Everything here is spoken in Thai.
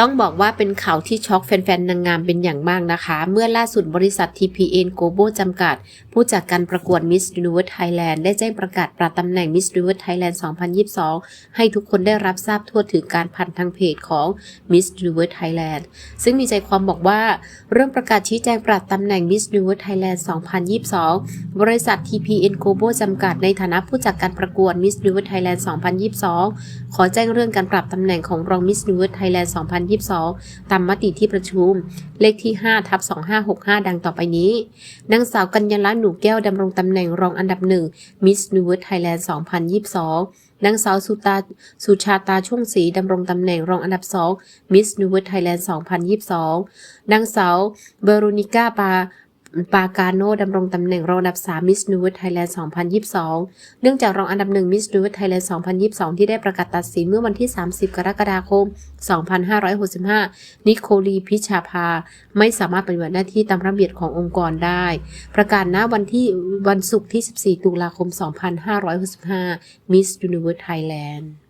ต้องบอกว่าเป็นข่าวที่ช็อกแฟนๆ นางงามเป็นอย่างมากนะคะ เมื่อล่าสุดบริษัท TPN Global จำกัด ผู้จัดการประกวด Miss Universe Thailand ได้แจ้งประกาศปรับตำแหน่ง Miss Universe Thailand 2022 ให้ทุกคนได้รับทราบทั่วถึงการผ่านทางเพจของ Miss Universe Thailand ซึ่งมีใจความบอกว่า เริ่มประกาศชี้แจงปรับตำแหน่ง Miss Universe Thailand 2022 บริษัท TPN Global จำกัดในฐานะผู้จัดการประกวด Miss Universe Thailand 2022 ขอแจ้งเรื่องการปรับตำแหน่งของรอง Miss Universe Thailand 2022 22 ตามมติที่ประชุม เลขที่ 5 ทับ 2565 ดังต่อไปนี้ นางสาวกัญญาลักษณ์หนูแก้วดำรงตำแหน่งรองอันดับหนึ่ง Miss Universe Thailand 2022 นางสาวสุตาสุชาตาช่วงศรีดำรงตำแหน่งรองอันดับ2 Miss Universe Thailand 2022 นางสาวเบโรนิก้าปา ปากาโนดำรงตำแหน่งรองอันดับ 3 Miss Universe Thailand 2022 เนื่องจากรองอันดับ 1 Miss Universe Thailand 2022 ที่ได้ประกาศตัดสินเมื่อวันที่ 30 กรกฎาคม 2565 นิโคลีพิชาภา ไม่สามารถปฏิบัติหน้าที่ตามระเบียบขององค์กรได้ ประกาศณวันที่วันศุกร์ที่ 14 ตุลาคม 2565 Miss Universe Thailand